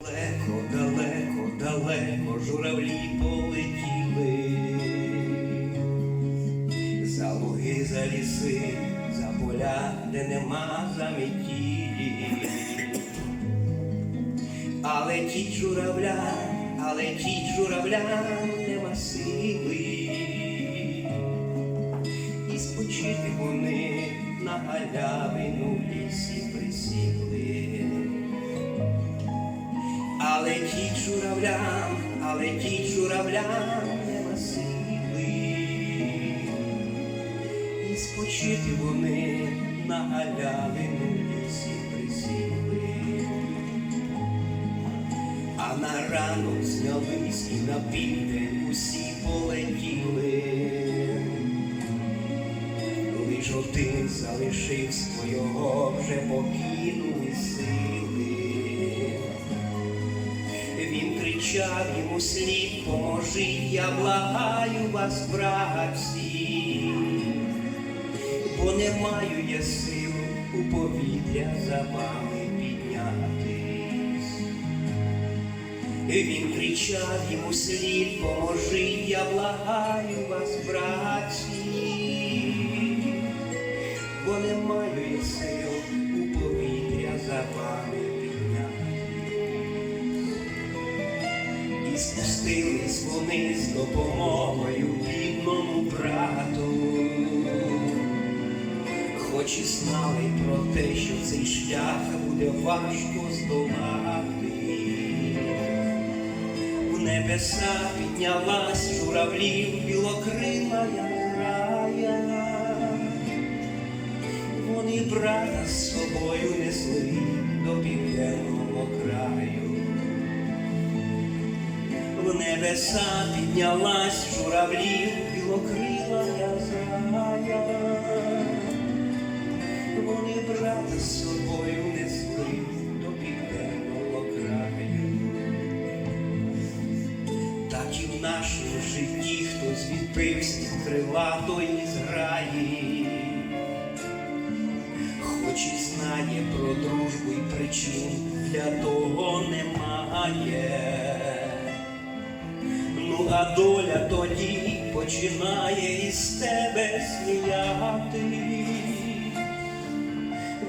Далеко, далеко, далеко журавлі полетіли. За луги, за ліси, за поля, де нема заметілі. А летіть журавля, а летіть журавля, нема сили. І спочити вони на галявину в лісі присіли. А летіть журавлям, а летіть журавлям нема сили. І спочити вони на галявину лісі присіли. А на ранок знялись і на південь усі полетіли. Лиш один залишився, його вже покинули сили. Кричав йому слід, поможіть, я благаю вас, братці, бо не маю я сил у повітря за вами піднятись. Він кричав йому слід, поможіть, я благаю вас, братці, бо не маю я сил спустились вони з допомогою бідному брату, хоч і знали про те, що цей шлях буде важко здолати. В небеса піднялась журавлів білокрила грая. Вони брата з собою несли до південного краю. Небеса піднялась журавлів білокрила зрая. Вони брата з собою несли до південного краю. Так і в нашому житті хтось відбився від крилатої зграї, хоч і знає про дружбу і причин для того немає. А доля тоді починає із тебе сміяти.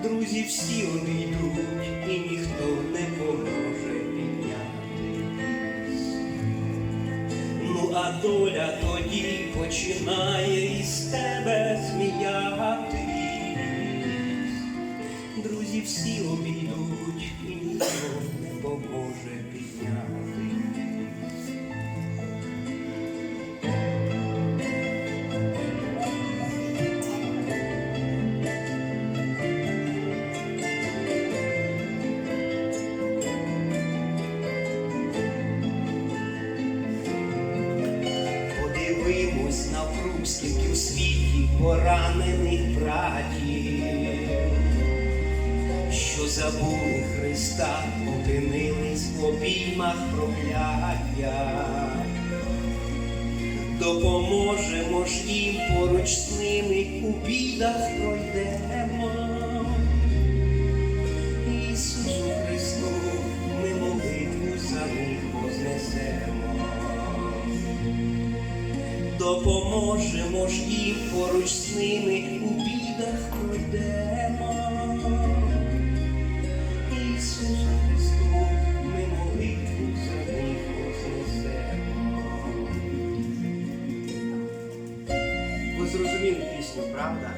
Друзі всі обійдуть і ніхто не поможе піднятись. Ну, а доля тоді починає із тебе сміятись. Навкруг, скільки в світі поранених братів, що забули Христа, опинились в обіймах прокляття. Допоможемо ж їм поруч з ними у бідах пройдемо. Допоможемо ж і поруч з ними у бідах пройдемо. Ісусу Христу, ми молитву за них вознесемо. Ви зрозуміли пісню, правда?